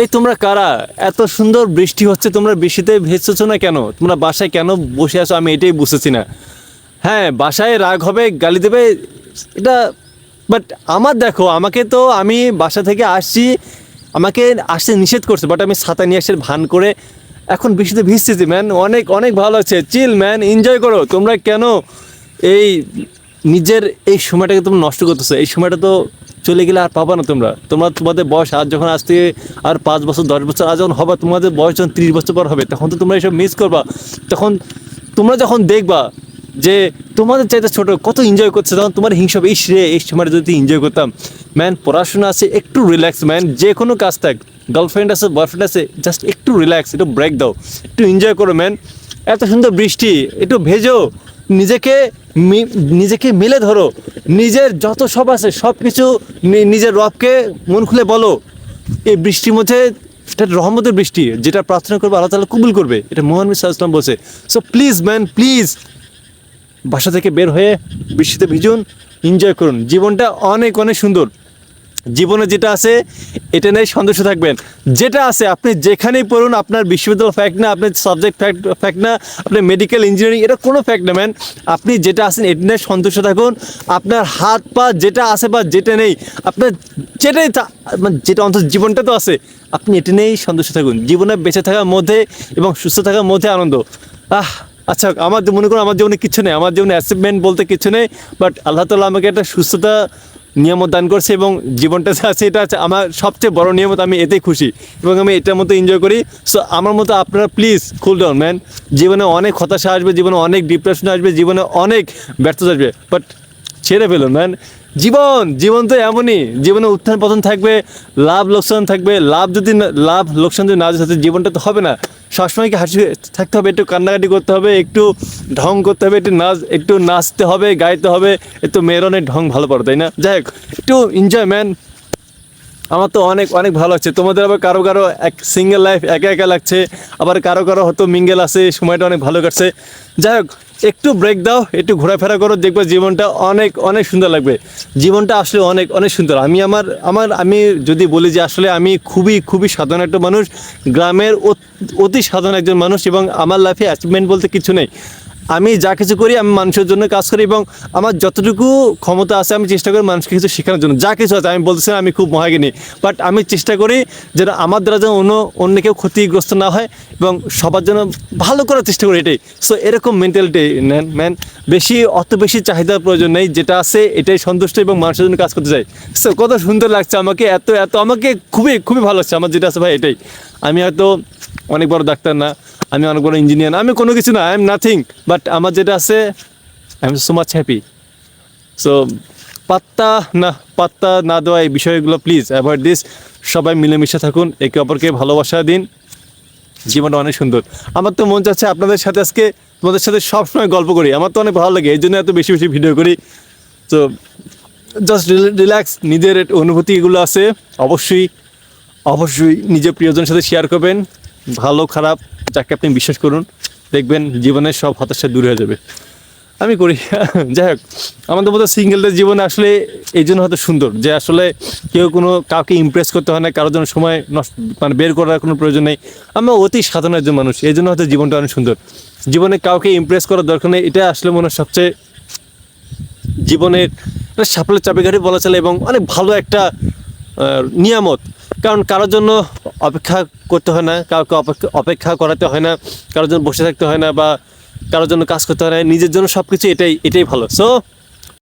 এই তোমরা কারা? এত সুন্দর বৃষ্টি হচ্ছে, তোমরা বৃষ্টিতে ভেসেছো না কেন? তোমরা বাসায় কেন বসে আছো? আমি এটাই বুঝতেছি না। হ্যাঁ বাসায় রাগ হবে, গালি দেবে, এটা বাট আমার দেখো, আমাকে তো আমি বাসা থেকে আসছি, আমাকে আসতে নিষেধ করছে বাট আমি ছাতা নিয়ে আসে ভান করে এখন বৃষ্টিতে ভিজতেছি ম্যান অনেক অনেক ভালো আছে চিল ম্যান এনজয় করো। তোমরা কেন এই নিজের এই সময়টাকে তোমরা নষ্ট করতেছো? এই সময়টা তো চলে গেলে আর পাবা না তোমরা। তোমরা তোমাদের বয়স আজ যখন আজ থেকে আর পাঁচ বছর, দশ বছর, আজ যখন হবে, তোমাদের বয়স যখন ত্রিশ বছর পর হবে, তখন তো তোমরা এসব মিস করবা। তখন তোমরা যখন দেখবা যে তোমাদের চাইতে ছোট, কত এনজয় করছে, তখন তোমার হিংসা ইস রে এই সময়টা যদি এনজয় করতাম। ম্যান পড়াশোনা আছে, একটু রিল্যাক্স ম্যান যে কোনো কাজ থাক। গার্লফ্রেন্ড আছে বয়ফ্রেন্ড আছে জাস্ট একটু রিল্যাক্স একটু ব্রেক দাও, একটু এনজয় করো ম্যান এত সুন্দর বৃষ্টি, একটু ভেজো, নিজেকে নিজেকে মেলে ধরো। নিজের যত সব আছে সব কিছু নিজের রবকে মন খুলে বলো। এই বৃষ্টির মধ্যে, এটা রহমতের বৃষ্টি, যেটা প্রার্থনা করবে, আল্লাহ তালা কবুল করবে, এটা মোহান ইসলাম বলছে। সো প্লিজ ম্যান প্লিজ বাসা থেকে বের হয়ে বৃষ্টিতে ভিজুন এনজয় করুন। জীবনটা অনেক অনেক সুন্দর। জীবনে যেটা আছে, এটা নিয়ে সন্তুষ্ট থাকবেন। যেটা আছে, আপনি যেখানেই পড়ুন, আপনার বিশ্ববিদ্যালয় ফ্যাক্ট না, আপনার সাবজেক্ট ফ্যাক্ট ফ্যাক্ট না, আপনার মেডিকেল ইঞ্জিনিয়ারিং এটা কোনো ফ্যাক্ট না ম্যান আপনি যেটা আছেন, এটা নিয়ে সন্তুষ্ট থাকুন। আপনার হাত পা যেটা আছে বা যেটা নেই, আপনার যেটাই মানে যেটা অন্তত জীবনটা তো আছে, আপনি এটা নিয়েই সন্তুষ্ট থাকুন। জীবনে বেঁচে থাকার মধ্যে এবং সুস্থ থাকার মধ্যে আনন্দ। আহ আচ্ছা আমার মনে করুন, আমার জীবনে কিছু নেই, আমার জীবনে অ্যাচিভমেন্ট বলতে কিছু নেই বাট আল্লাহ তালা আমাকে একটা সুস্থতা নিয়ামত দান করছে এবং জীবনটা আছে, এটা আমার সবচেয়ে বড় নিয়ামত, আমি এতে খুশি এবং আমি এটার মতো এনজয় করি। সো আমার মতো আপনারা প্লিজ কুল ডাউন ম্যান জীবনে অনেক হতাশা আসবে, জীবনে অনেক ডিপ্রেশন আসবে, জীবনে অনেক ব্যর্থতা আসবে বাট ছেড়ে ফেলুন ম্যান জীবন জীবন তো এমনই। জীবনে উত্থান পতন থাকবে, লাভ লোকসান থাকবে। লাভ যদি লাভ লোকসান যদি না থাকে জীবনটা তো হবে না। সবসময় কি হাসি থাকতে হবে, একটু কান্নাকাটি করতে হবে, একটু ঢং করতে হবে, একটু নাচ, একটু নাচতে হবে, গাইতে হবে, একটু মেরনের ঢং ভালো পড়ে, তাই না? যাই হোক, একটু এনজয় ম্যান আমার তো অনেক অনেক ভালো লাগছে। তোমাদের আবার কারও কারও এক সিঙ্গেল লাইফ একা একা লাগছে। আবার কারও কারও হয়তো মিঙ্গেল আছে, সময়টা অনেক ভালো কাটছে। যাই হোক একটু ব্রেক দাও, একটু ঘোরাফেরা করো, দেখবে জীবনটা অনেক অনেক সুন্দর লাগবে। জীবনটা আসলে অনেক অনেক সুন্দর। আমি আমার আমার, আমি যদি বলি যে আসলে আমি খুবই খুবই সাধারণ একটা মানুষ, গ্রামের অত- সাধারণ একজন মানুষ এবং আমার লাইফে অ্যাচিভমেন্ট বলতে কিছু নেই। আমি যা কিছু করি, আমি মানুষের জন্য কাজ করি এবং আমার যতটুকু ক্ষমতা আছে, আমি চেষ্টা করি মানুষকে কিছু শেখানোর জন্য। যা কিছু আছে, আমি বলতেছি আমি খুব মহাগিনী বাট আমি চেষ্টা করি যেন আমার দ্বারা যেন অন্য অন্য কেউ ক্ষতিগ্রস্ত না হয় এবং সবার জন্য ভালো করার চেষ্টা করি, এটাই। সো এরকম মেন্টালিটি নেন ম্যান, বেশি, অত বেশি চাহিদার প্রয়োজন নেই, যেটা আছে, এটাই সন্তুষ্ট এবং মানুষের জন্য কাজ করতে চাই। সো কত সুন্দর লাগছে আমাকে, এত এত, আমাকে খুবই খুবই ভালো লাগছে, আমার যেটা আছে ভাই, এটাই। আমি হয়তো অনেক বড় ডাক্তার না আমি অনেক বড় ইঞ্জিনিয়ার আমি কোনো কিছু না আই এম নাথিং বাট আমার যেটা আছে I am so much happy so পাত্তা না পাত্তা না দেওয়া এই বিষয়গুলো প্লিজ অ্যাভয়েড দিস সবাই মিলেমিশে থাকুন, একে অপরকে ভালোবাসা দিন, জীবনটা অনেক সুন্দর। আমার তো মন চাচ্ছে আপনাদের সাথে আজকে তোমাদের সাথে সবসময় গল্প করি, আমার তো অনেক ভালো লাগে এই জন্য এত বেশি বেশি ভিডিও করি। তো জাস্ট রিল্যাক্স নিজের অনুভূতিগুলো আছে, অবশ্যই অবশ্যই নিজের প্রিয়জনের সাথে শেয়ার করবেন। ভালো, খারাপ যাকে আপনি বিশ্বাস করুন, দেখবেন জীবনের সব হতাশা দূর হয়ে যাবে। আমি করি। যাই হোক, আমাদের মতো সিঙ্গেলদের জীবনে আসলে এই জন্য হয়তো সুন্দর যে আসলে কেউ কোনো কাউকে ইমপ্রেস করতে হয় না, কারোর জন্য সময় নষ্ট মানে বের করার কোনো প্রয়োজন নেই। আমরা অতি সাধারণ একজন মানুষ, এই জন্য হয়তো জীবনটা অনেক সুন্দর। জীবনে কাউকে ইমপ্রেস করার দরকার নেই, এটা আসলে মনে সবচেয়ে জীবনের সাফল্যের চাবিকাঠি বলা চলে এবং অনেক ভালো একটা নিয়ামত। কারণ কারোর জন্য অপেক্ষা করতে হয় না, কাউকে অপেক্ষা অপেক্ষা করাতে হয় না, কারোর জন্য বসে থাকতে হয় না বা কারোর জন্য কাজ করতে হয় না, নিজের জন্য সব কিছু এটাই এটাই ভালো। সো